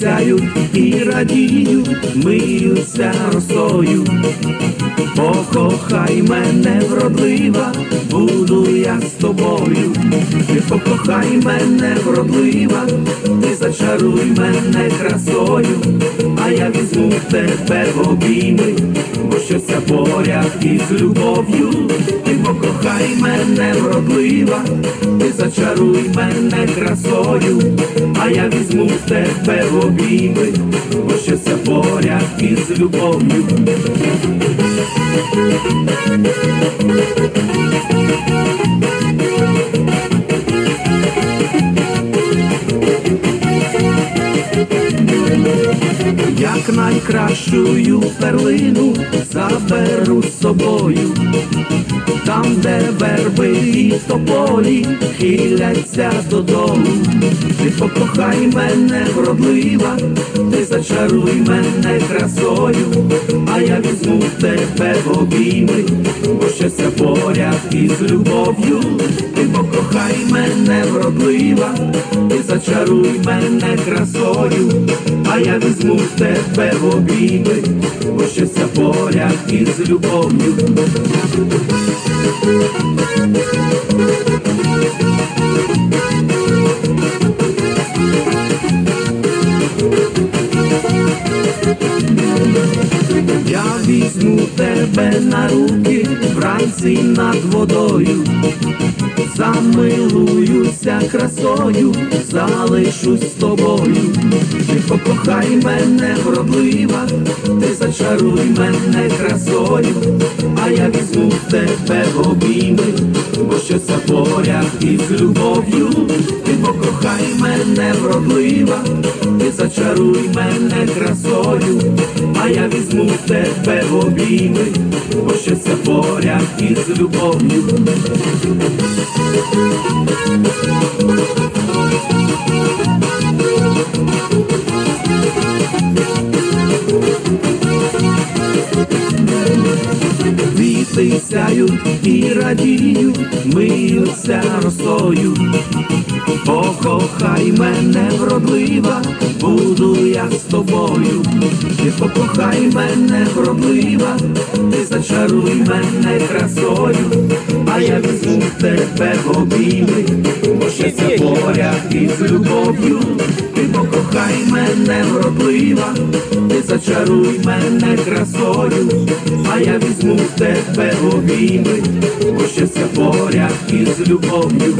сяють і радіють, миються росою. Покохай мене вродлива, буду я з тобою. Ти покохай мене вродлива, ти зачаруй мене красою, а я візьму тебе в обійми, бо щося поряд із любов'ю. Ти покохай мене вродлива, ти зачаруй мене красою, а я візьму тебе в обійми, бо щося поряд із любов'ю. Як найкращую перлину заберу з собою, там, де верби і тополі хиляться додому. Ти покохай мене вродлива, ти зачаруй мене красою, а я візьму тебе в обійми, бо щастя поряд із любов'ю. Зачаруй мене красою, а я візьму тебе в обійми, бо щастя поряд із любов'ю. Я візьму тебе на руки вранці над водою, замилуюся красою, залишусь з тобою. Ти покохай мене вродлива, ти зачаруй мене красою, а я візьму тебе в обійми, бо що це поряд із любов'ю. Ти покохай мене вродлива, зачаруй мене красою, а я візьму тебе в обійми, бо ще це поряд із любов'ю. Квіти сяють і радіють, миються росою. Покохай мене вродлива, буду я з тобою. Ти покохай мене вродлива, ти зачаруй мене красою, а я візьму тебе в бо ще поряд із любов'ю. Покохай мене вродлива, ти зачаруй мене красою, а я візьму в тебе обійми, бо ще це поряд із любов'ю.